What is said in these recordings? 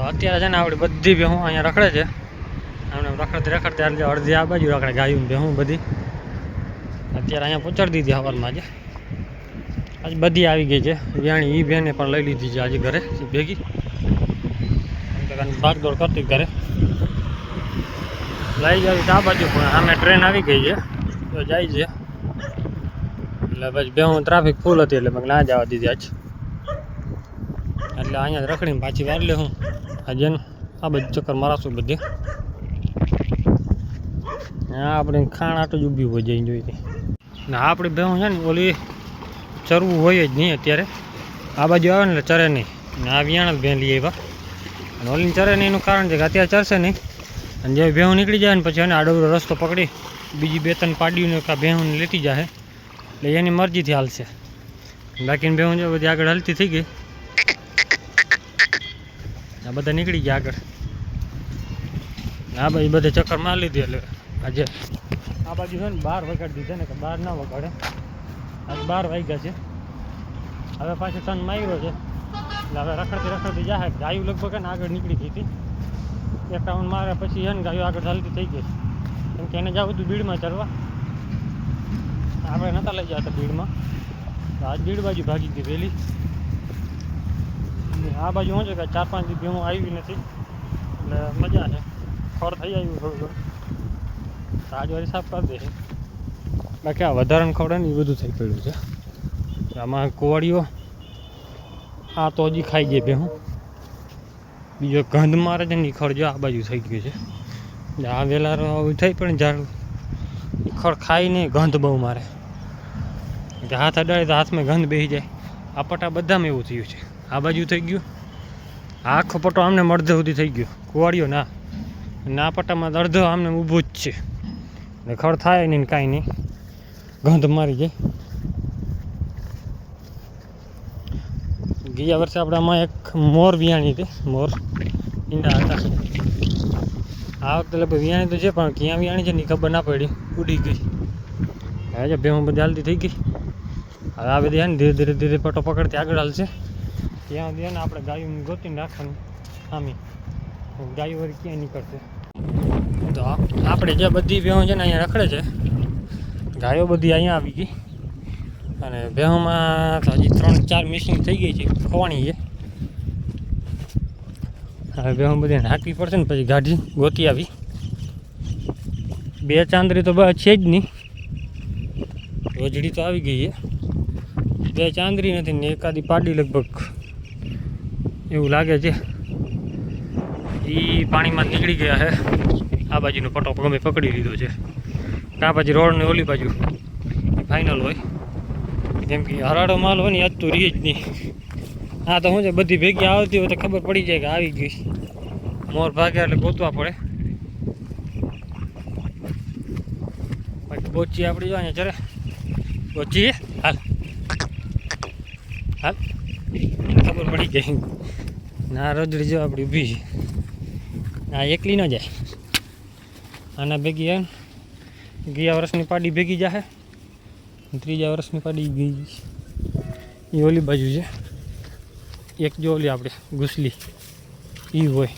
તો અત્યારે છે ને આપણી બધી ભેહું અહીંયા રખડે છે. આમને રખડતી રખડતી આજે અડધી આ બાજુ રખડે ગાયું ભેહું બધી. અત્યારે અહીંયા પહોંચાડી દીધી હવારમાં આજે આજ બધી આવી ગઈ છે. વ્યાણી એ બેને પણ લઈ લીધી છે આજે ઘરે ભેગી. ભાગદોડ કરતી ઘરે. લઈ તો આ બાજુ પણ સામે ટ્રેન આવી ગઈ છે. તો જાય છે. એટલે પછી ભેહું ટ્રાફિક ફૂલ હતી એટલે મેં ના જવા દીધી આજ. એટલે અહીંયા રખડીને પાછી વાર લે હું. આજે આ બધું ચક્કર મારાશું બધે. આપણે ખાણ આટું જ ઊભી હોય જઈને જોઈ ને આપણી ભેહું છે ને, ઓલી ચરવું હોય જ નહીં અત્યારે. આ બાજુ આવે ને ચરે નહીં. આ વિયાણ જ ભેં લઈ અને ઓલીને ચરે નહીં એનું કારણ છે કે અત્યારે ચરશે નહીં. અને જે ભેહું નીકળી જાય ને પછી એને આડો રસ્તો પકડી, બીજી બે ત્રણ પાડીને કાં ભેહું લેતી જાય એટલે એની મરજીથી હાલશે. બાકીની ભેહું જે બધી આગળ હલતી થઈ ગઈ. આ બધા નીકળી ગયા આગળ. આ ભાઈ બધે ચક્કર મારી લીધી એટલે આજે. આ બાજુ છે ને બાર વગાડી દીધા ને કે બાર ના વગાડે. આજે બાર વાગ્યા છે. હવે પાછું સન માર્યો છે. એટલે હવે રખડતી રખડતી જાય ગાયું લગભગ ને આગળ નીકળી ગઈ હતી. એક રાઉન્ડ મારે પછી છે ને ગાયું આગળ ચાલતી થઈ ગઈ. કેમ કે એને જવું હતું ભીડમાં ચરવા આપણે નહોતા લઈ જતા ભીડમાં આજ ભીડ બાજુ ભાગી ગઈ વહેલી. આ બાજુ શું છે કે ચાર પાંચ દિવસ હું આવી નથી. એટલે મજા છે. ખોર થઈ આવ્યું થોડું થોડું તો આજ વારી સાફ કરી દેશે બાકી આ વધારાનું ખવડે ને એ બધું થઈ પડ્યું છે. આમાં કોવાડીઓ આ તો હજી ખાઈ ગઈ બે હું. બીજો ગંધ મારે છે ને ખડ જો આ બાજુ થઈ ગયું છે. આ વેલારો થઈ પણ ઝાડ ખડ ખાઈ નહીં ગંધ બહુ મારે. હાથ અડાડે તો હાથમાં ગંધ બેસી જાય. આ પટા બધામાં એવું થયું છે. આ બાજુ થઈ ગયું. આખો પટ્ટો આમને અડધો સુધી થઈ ગયો. કુવાડિયો ના. આ પટ્ટામાં અડધો આમને ઊભું જ છે. ને ખડ થાય નહીં કાંઈ નહીં. ગંધ મારી જાય. ગયા વર્ષે આપણે આમાં એક મોર વિયાણી હતી. મોર ઈંડા હતા. આ વખતે લગભગ વિયાણી તો છે, પણ ક્યાં વિયાણી છે ને ખબર ના પડી. ઉડી ગઈ. હવે ભેહું બધી હાલતી થઈ ગઈ. હવે આ બધી ધીરે ધીરે ધીરે પટો પકડતી આગળ હાલશે. ત્યાં ને આપણે ગાયું ગોતીને રાખવાનું આમી ગાયો વળી ક્યાંય નીકળશે? તો આપણે જે બધી ભેહો છે ને અહીંયા રખડે છે, ગાયો બધી અહીંયા આવી ગઈ. અને ભેહોમાં હજી ત્રણ ચાર મિસિંગ થઈ ગઈ છે ખવાણી છે. હવે ભેહો બધી નાખવી પડશે ને પછી ગાડી ગોતી આવી. બે ચાંદરી તો બસ છે જ નહીં રોજડી તો આવી ગઈ છે. બે ચાંદરી નથી ને એકાદી પાડી લગભગ. એવું લાગે છે. એ પાણીમાં નીકળી ગયા છે આ બાજુનો પટો ગમે પકડી લીધો છે. આ બાજુ રોડની ઓલી બાજુ. ફાઇનલ હોય. કેમ કે હરાડો માલ હોય ને યાદ તો રહી જ નહીં. આ તો શું છે, બધી ભેગી આવતી હોય તો ખબર પડી જાય કે આવી ગઈ. મોર ભાગ્યા એટલે ગોતવા પડે. પછી બોચી આપણી જો અહીંયા ચરે બોચી હાલ. હાલ. ખબર પડી ગઈ ના, રોજડી જો આપણી ઊભી છે. આ એકલી ન જાય. આના ભેગી એમ, ગયા વર્ષની પાડી ભેગી જાય ત્રીજા વર્ષની પાડી ગઈ એ ઓલી બાજુ છે. એક જો ઓલી આપણે ઘૂસલી એ હોય.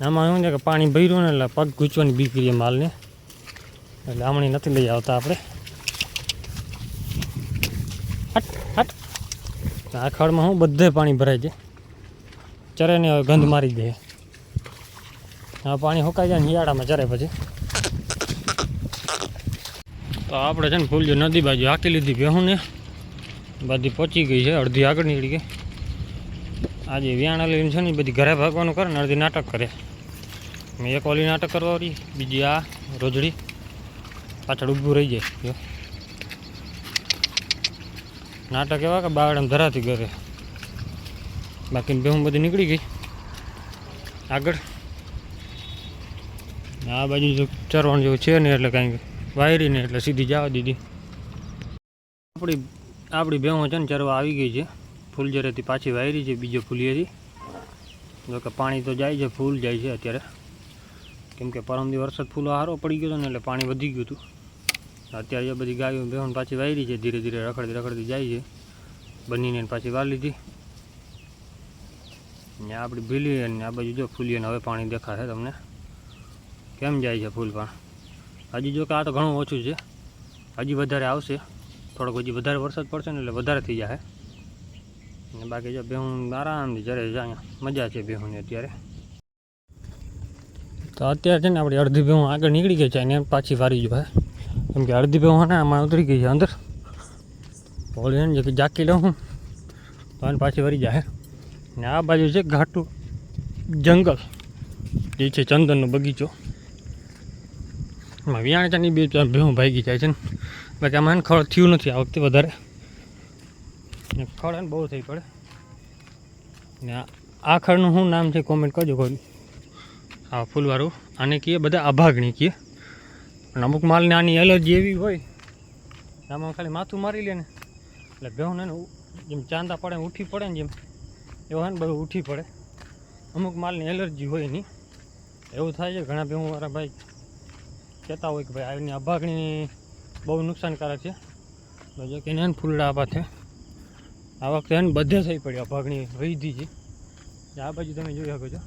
આમાં શું છે કે પાણી ભર્યું ને એટલે પગ ગૂંચવાની બીકરી માલને એટલે હમણાં નથી લઈ આવતા આપણે. આ ખડમાં શું બધે પાણી ભરાઈ જાય. ચરે ને ગંધ મારી દે. આ પાણી સુકાઈ જાય ને શિયાળામાં ચરે પછી. તો આપણે છે ને ફૂલજી નદી બાજુ હાકી લીધી ભેહું ને. બધી પહોંચી ગઈ છે, અડધી આગળ નીકળી ગઈ. આજે વ્યાણા લઈને છે ને બધી ઘરે ભાગવાનું કરે ને અડધી નાટક કરે. મેં એક ઓલી નાટક કરવા રહી બીજી આ રોજડી. પાછળ ઊભું રહી જાય. નાટક એવા કે બાવડામાં ધરાતી ઘરે. બાકી બેહું બધી નીકળી ગઈ. આગળ. આ બાજુ જો ચરવાનું જેવું છે ને એટલે કાંઈ વાયરી ને એટલે સીધી જવા દીધી. આપણી આપણી બેહું છે ને ચરવા આવી ગઈ છે. ફૂલજરેથી પાછી વાયરી છે, બીજો ફૂલિયેથી જો કે પાણી તો જાય છે, ફૂલ જાય છે અત્યારે. કેમ કે પરમદી વરસાદ ફૂલો સારો પડી ગયો હતો ને એટલે પાણી વધી ગયું હતું. અત્યારે એ બધી ગાયો ભેહું પાછી વાયરી છે, ધીરે ધીરે રખડતી રખડતી જાય છે. બનીને પાછી વાર લીધી ને આપણી ભીલી અને આ બાજુ જો ફૂલી અને હવે પાણી દેખાશે તમને. કેમ જાય છે ફૂલ પણ? હજી જો કે આ તો ઘણું ઓછું છે. હજી વધારે આવશે. થોડોક હજી વધારે વરસાદ પડશે ને એટલે વધારે થઈ જશે ને બાકી જો બેહું આરામથી જરે અહીંયા. મજા છે બેહુંની અત્યારે. તો અત્યારે છે ને આપણી અડધી બેહું આગળ નીકળી ગઈ છે ને પાછી વારી જો હે કેમ કે અડધી બેહું ને, આમાં ઉતરી ગઈ છે અંદર. છે જે જાકી લઉં હું. તો આને પાછી વરી જાય ને આ બાજુ છે ઘાટું જંગલ. જે છે ચંદનનો બગીચો. એમાં વિયાણચાની બે ચાર ભેહું ભાગી જાય છે ને. બાકી આમાં ખડ થયું નથી આ વખતે વધારે. ને એને બહુ થઈ પડે. ને આ- ખળનું શું નામ છે કોમેન્ટ કરજો કોઈ. આ ફૂલવાળું. આને કહીએ બધા અભાગણી કહીએ. અને અમુક માલને આની એલર્જી એવી હોય, આમાં ખાલી માથું મારી લે ને. એટલે ભેહું ને જેમ ચાંદા પડે ઉઠી પડે ને જેમ, એવા ને બધું ઉઠી પડે. અમુક માલની એલર્જી હોય નહીં એવું થાય છે, ઘણા ભેહું વાળા ભાઈ કહેતા હોય કે ભાઈ આની અભાગણી બહુ નુકસાનકારક છે. જો કે એને ફૂલડા આપા છે આ વખતે એને બધે થઈ પડી, અભાગણી વૈધી છે. આ બાજુ તમે જોઈ શકો છો.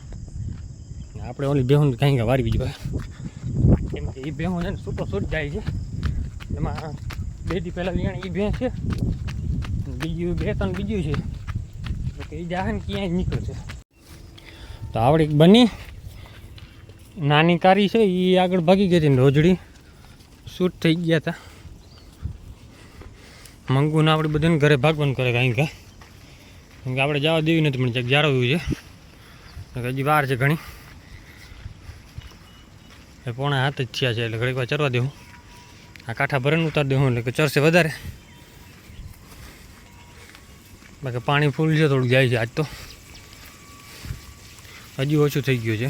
આપણે ઓલી બેહું કાંઈ વારવી જોઈએ. કેમ કે એ બેહું છે ને સૂતો સૂટ જાય છે. એમાં બે દી પહેલાં વિયાણ એ ભેંસ છે. બીજું બે ત્રણ બીજું છે. એ જાહે ને ક્યાંય નીકળશે તો આવડી બની. નાની કારી છે એ આગળ ભાગી ગઈ હતી રોજડી. શૂટ થઈ ગયા હતા મંગુને આપણે બધાને ઘરે ભાગવાનું કરે કેમ કે આપણે જવા દેવી નથી પણ જ્યાં જાળવવું છે. હજી વાર છે ઘણી. એ પોણા હાથ જ થયા છે, એટલે ઘડીક વાર ચરવા દેવું આ કાંઠા ભરણ ઉતારી દેવું એટલે કે ચરશે વધારે. બાકી પાણી ફૂલ છે થોડુંક જાય છે આજ તો. હજી ઓછું થઈ ગયું છે.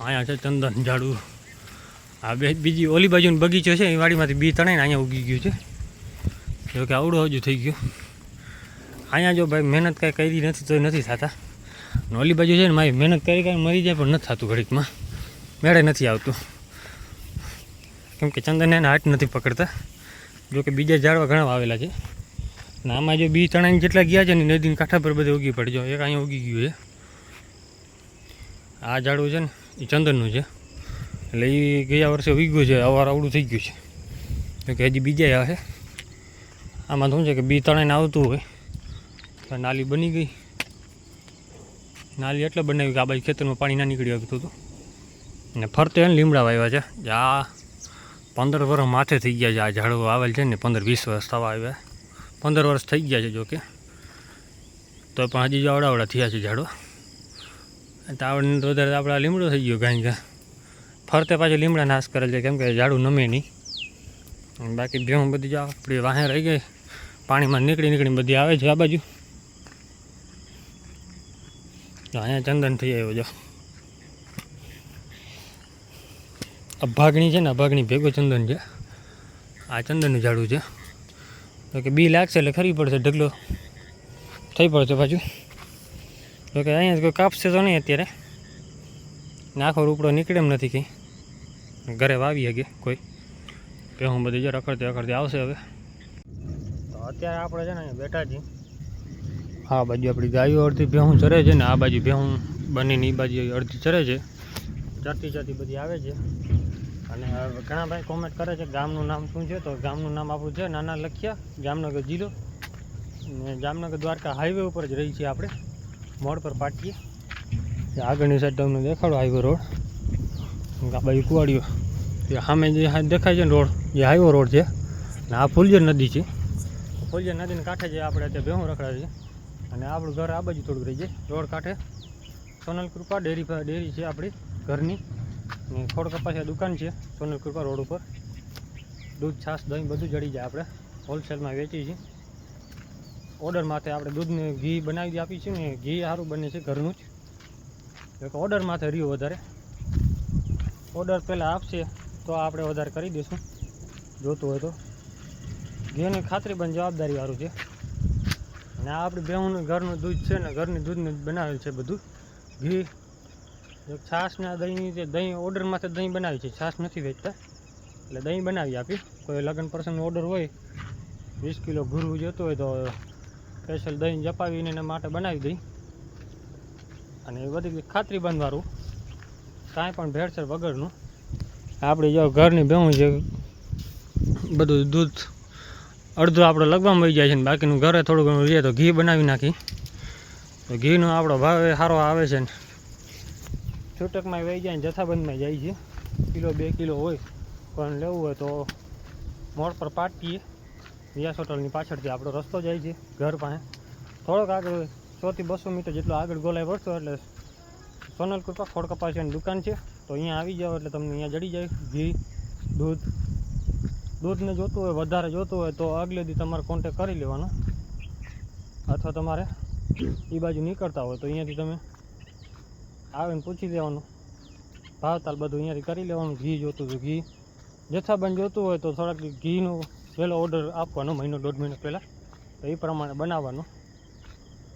અહીંયા છે ચંદન ઝાડું. આ બે, બીજી ઓલી બાજુનો બગીચો છે, એ વાડીમાંથી બી તણાઈને અહીંયા ઉગી ગયું છે. જો કે આવડું હજુ થઈ ગયું. અહીંયા જો ભાઈ મહેનત કાંઈ કરી નથી તો નથી થતા. અને ઓલી બાજુ છે ને મારી મહેનત કરી કરી મરી જાય પણ નથી થતું ઘડીકમાં. મેળે નથી આવતું. કેમ કે ચંદન એને હાથ નથી પકડતા. જો કે બીજા ઝાડવા ઘણા વાવેલા છે. અને આમાં જો બી તણાઈને જેટલા ગયા છે ને નદીના કાંઠા પર બધે ઉગી પડજો એક અહીંયા ઉગી ગયું છે. આ ઝાડવું છે ને એ ચંદનનું છે. એટલે એ ગયા વર્ષે ઉગ્યું છે. અવાર અવડું થઈ ગયું છે. કે હજી બીજા આવે. આમાં શું છે કે બી તણાઈને આવતું હોય. નાલી બની ગઈ. નાલી એટલે બનાવી કે આ બાજુ ખેતરમાં પાણી ના નીકળી શકતું હતું ને ફરતે એને લીમડા વાવ્યા છે. આ પંદર વર્ષ માથે થઈ ગયા છે. આ ઝાડો આવેલ છે ને પંદર વીસ વર્ષ થવા આવ્યા પંદર વર્ષ થઈ ગયા છે જોકે તો પણ હજી જો આવડાવડા થયા છે ઝાડવા તાવડને તો વધારે આપણે લીમડો થઈ ગયો કાંઈ ગા ફરતે પાછું લીમડા નાશ કરેલ છે. કેમ કે ઝાડું નમે નહીં. બાકી ભેહું બધી જો આપણી વાહે રહી ગઈ. પાણીમાં નીકળી નીકળી બધી આવે છે આ બાજુ તો અહીંયા ચંદન થઈ આવ્યો, જો. અભાગણી છે ને અભાગણી ભેગો ચંદન છે. આ ચંદનનું ઝાડું છે. તો કે બી લાગશે એટલે ખરી પડશે, ઢગલો થઈ પડશે પાછું. તો કે અહીંયા કોઈ કાપશે તો નહીં અત્યારે. આખો રૂપડો નીકળે એમ નથી કંઈ. ઘરે વાવી શકે કોઈ. કે હું બધી જો રખડતી રખડતી આવશે હવે. તો અત્યારે આપણે છે ને બેઠા છીએ. આ બાજુ આપણી ગાયો અડધી ભેહું ચરે છે ને આ બાજુ ભેહું બંનેની એ બાજુ અડધી ચરે છે. ચરતી ચરતી બધી આવે છે. અને ઘણા ભાઈ કોમેન્ટ કરે છે ગામનું નામ શું છે? તો ગામનું નામ આપણું છે નાના લખિયા, જામનગર જિલ્લો. ને જામનગર દ્વારકા હાઈવે ઉપર જ રહી છીએ આપણે. મોડ પર પાટીએ. આગળની સાઈડ તમને દેખાડો હાઈવે રોડ. આ બાજુ કુવાડીઓ. એ સામે જે દેખાય છે ને રોડ જે હાઈવે રોડ છે. ને આ ફુલજર નદી છે. ફુલજર નદીને કાંઠે જે આપણે અત્યારે ભેહું રખડા છે. અને આપણું ઘર આ બાજુ થોડુંક રહી જાય. રોડ કાંઠે. સોનલ કૃપા ડેરી ડેરી છે આપણી ઘરની. ને ખોડ કપાસિયા દુકાન છે, સોનલ કૃપા રોડ ઉપર. દૂધ, છાશ, દહીં બધું જડી જાય આપણે. હોલસેલમાં વેચીએ છીએ. ઓર્ડર માથે આપણે દૂધને ઘી બનાવી આપી છીએ ને ઘી સારું બને છે ઘરનું જ. એક ઓર્ડર માથે રહ્યું વધારે. ઓર્ડર પહેલાં આપશે, તો આપણે વધારે કરી દઈશું. જોતું હોય તો. ઘીની ખાતરી પણ જવાબદારીવાળું છે. આ આપણે બેહુંનું ઘરનું દૂધ છે ને ઘરની દૂધનું બનાવેલ છે બધું. ઘી છાશના છાશ દહીં જે દહીં, ઓર્ડર માથે દહીં બનાવી છે. છાશ નથી વેચતા. એટલે દહીં બનાવી આપી. કોઈ લગ્ન પ્રસંગનો ઓર્ડર હોય, વીસ કિલો ગુરુ જોતો હોય તો સ્પેશિયલ દહીં જપાવીને એના માટે બનાવી દઈ. અને એ બધી ખાતરી બંધવાળું કાંઈ પણ ભેળસેળ વગરનું. આપણે જો ઘરની ભેહું છે બધું દૂધ અડધું આપણે લગવામાં મળી જાય છે ને બાકીનું ઘરે થોડું ઘણું રહીએ તો ઘી બનાવી નાખી. તો ઘીનો આપણો ભાવ સારો આવે છે ને. છૂટકમાં વહી જાય ને જથ્થાબંધમાં જાય છે. કિલો બે કિલો હોય પણ લેવું હોય તો મોડ પર પાટીએ વ્યાસ હોટલની પાછળથી આપણો રસ્તો જાય છે ઘર પાસે. થોડોક આગળ સોથી બસો મીટર જેટલો આગળ ગોલાઈ પડશો એટલે સોનલ કૃપા ખોડ કપાસિયાની દુકાન છે. તો અહીંયા આવી જાઓ એટલે તમને અહીંયા જડી જાય. ઘી, દૂધ દૂધને જોતું હોય, વધારે જોતું હોય, તો આગલે દી તમારે કોન્ટેક કરી લેવાનો. અથવા તમારે એ બાજુ નીકળતા હોય, તો અહીંયાથી તમે આવીને પૂછી લેવાનું. ભાવતાલ બધું અહીંયાથી કરી લેવાનું. ઘી જોતું તો ઘી. જથ્થાબંધ જોતું હોય, તો થોડાક ઘીનો પહેલો ઓર્ડર આપવાનો, મહિનો દોઢ મહિનો પહેલાં. તો એ પ્રમાણે બનાવવાનું.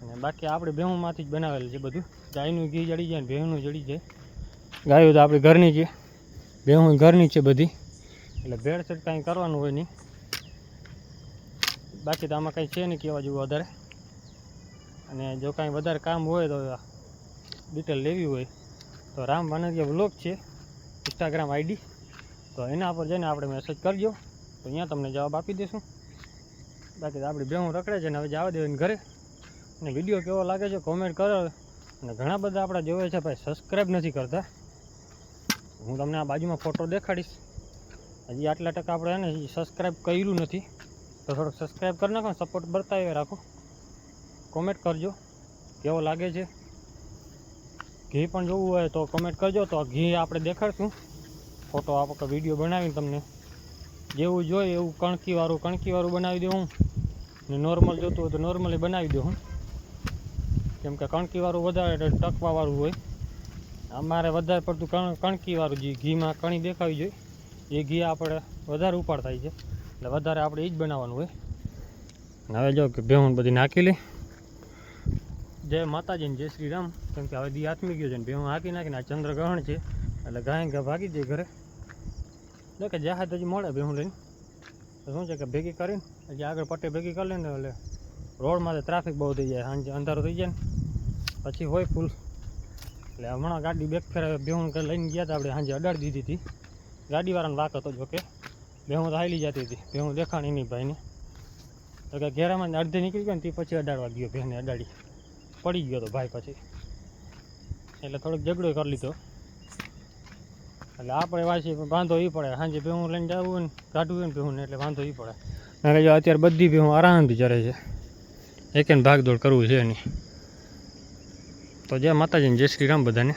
અને બાકી આપણે ભેહુંમાંથી જ બનાવેલું છે બધું. ગાયનું ઘી જડી જાય ને ભેહુંનું જડી જાય. ગાયું તો આપણી ઘરની છે. ભેહું ઘરની છે બધી. એટલે ભેળસેળ કાંઈ કરવાનું હોય નહીં. બાકી તો આમાં કાંઈ છે નહીં કહેવા જેવું વધારે. અને જો કાંઈ વધારે કામ હોય તો ડિટેલ લેવી હોય. તો રામ વાનરિયા બ્લોગ છે ઇન્સ્ટાગ્રામ આઈડી તો એના પર જઈને આપણે મેસેજ કરજો. તો અહીંયા તમને જવાબ આપી દઈશું. બાકી તો આપણી બેહું રખડે છે ને હવે જવા દેવાની ઘરે. અને વીડિયો કેવો લાગે છે કોમેન્ટ કરો. અને ઘણા બધા આપણા જોવે છે, ભાઈ સબસ્ક્રાઈબ નથી કરતા. હું તમને આ બાજુમાં ફોટો દેખાડીશ. હજી આટલા ટકા આપણે ને સબસ્ક્રાઈબ કર્યું નથી, તો થોડોક સબસ્ક્રાઈબ કરી નાખો સપોર્ટ બતાવી રાખો. કોમેન્ટ કરજો, કેવો લાગે છે? ઘી પણ જોવું હોય તો કોમેન્ટ કરજો, તો ઘી આપણે દેખાડશું. ફોટો આપણે વીડિયો બનાવીને તમને. જેવું જોઈએ એવું કણકીવાળું કણકીવાળું બનાવી દઉં ને નોર્મલ જોતું હોય તો નોર્મલી બનાવી દઉં કેમ કે કણકીવાળું વધારે ટકવાવાળું હોય. અમારે વધારે પડતું કણ, કણકીવાળું જે ઘીમાં કણી દેખાવી જોઈએ. એ ઘી આપણે વધારે ઉપાડ થાય છે. એટલે વધારે આપણે એ જ બનાવવાનું હોય. અને હવે જો કે ભેહું બધી નાખી લે. જય માતાજી જય શ્રી રામ કેમ કે હવે દી આથમી ગયો છે ને ભેહું હાંકી નાખીને આ ચંદ્રગ્રહણ છે. એટલે ગાય ગા ભાગી જાય ઘરે. જો કે જહાજ હજી મળે ભેહું લઈને. શું છે કે ભેગી કરીને, હજી આગળ પટ્ટી ભેગી કરી લઈને, એટલે રોડમાં ટ્રાફિક બહુ થઈ જાય સાંજે અંધારો થઈ જાય ને. પછી હોય ફૂલ એટલે હમણાં ગાડી બેક ફેરા ભેહું લઈને ગયા હતા આપણે સાંજે અડાડી દીધી હતી. ગાડીવાળાને વાક હતો જોકે. ભેહું હાલી જતી હતી. ભેહું દેખાણી નહીં ભાઈને. તો કે ઘેરામાં અડધે નીકળી ગયો ને તે પછી અડાડવા ગયો ભેહને અડાડી. પડી ગયો તો ભાઈ પછી. એટલે થોડોક ઝઘડો કરી લીધો. એટલે આપણે વાંચી વાંધો એ પડે. સાંજે ભેહું લઈને જવું ને કાઢવું ને ભેહું ને એટલે વાંધો એ પડે. અને જો અત્યારે બધી ભેહું આરામથી ચરે છે. એક ભાગદોડ કરવું છે એની તો જય માતાજીને જય શ્રી રામ બધાને.